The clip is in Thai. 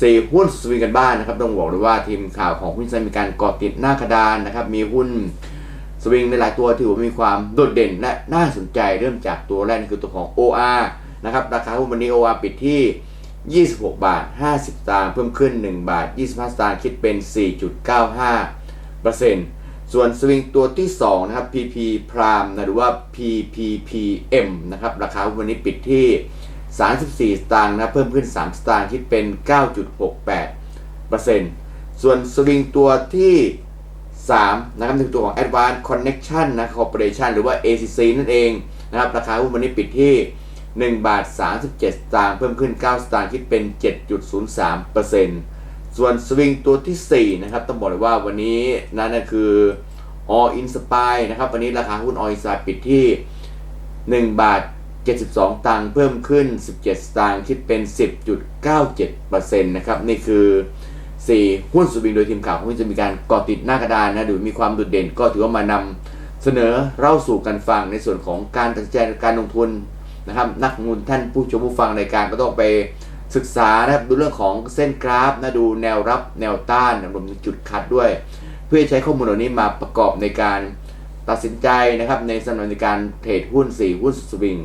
สี่หุ้นสวิงกันบ้านนะครับ ต้องบอกเลยว่าทีมข่าวของหุ้นไซมีการเกาะติดหน้ากระดานนะครับ มีหุ้นสวิงในหลายตัวที่ว่ามีความโดดเด่นและน่าสนใจเริ่มจากตัวแรกนี่คือตัวของ OR นะครับ ราคาหุ้นวันนี้ OR ปิดที่ 26 บาท 50สตางค์เพิ่มขึ้น 1 บาท 25 สตางค์คิดเป็น 4.95%ส่วนสวิงตัวที่ 2 นะครับ PP Prime นะหรือว่า PPPM นะครับ ราคาหุ้นวันนี้ปิดที่ 34 สตางค์นะเพิ่มขึ้น 3 สตางค์คิดเป็น 9.68%ส่วนสวิงตัวที่ 3 นะครับคือตัวของ Advanced Connection นะ Corporation หรือว่า ACC นั่นเองนะครับราคาหุ้นวันนี้ปิดที่ 1 บาท 37 สตางค์เพิ่มขึ้น 9 สตางค์คิดเป็น 7.03%ส่วนสวิงตัวที่ 4 นะครับ ต้องบอกเลยว่าวันนี้นั่นคือ All Inspire นะครับ วันนี้ราคาหุ้น All Inspire ปิดที่ 1 บาท 72 ตังค์เพิ่มขึ้น 17 สตางค์คิดเป็น 10.97%นะครับนี่คือ 4 หุ้นสวิงโดยทีมข่าวของจะมีการเกาะติดหน้ากระดานนะหรือมีความโดดเด่นก็ถือว่ามานำเสนอเล่าสู่กันฟังในส่วนของการตัดสินใจการลงทุนนะครับนักลงทุนท่านผู้ชมผู้ฟังในการก็ต้องไปศึกษานะครับดูเรื่องของเส้นกราฟนะดูแนวรับแนวต้านรวมถึงจุดคัดด้วย เพื่อใช้ข้อมูลเหล่านี้มาประกอบในการตัดสินใจนะครับในสำหรับในการเทรดหุ้น 4 หุ้นสวิง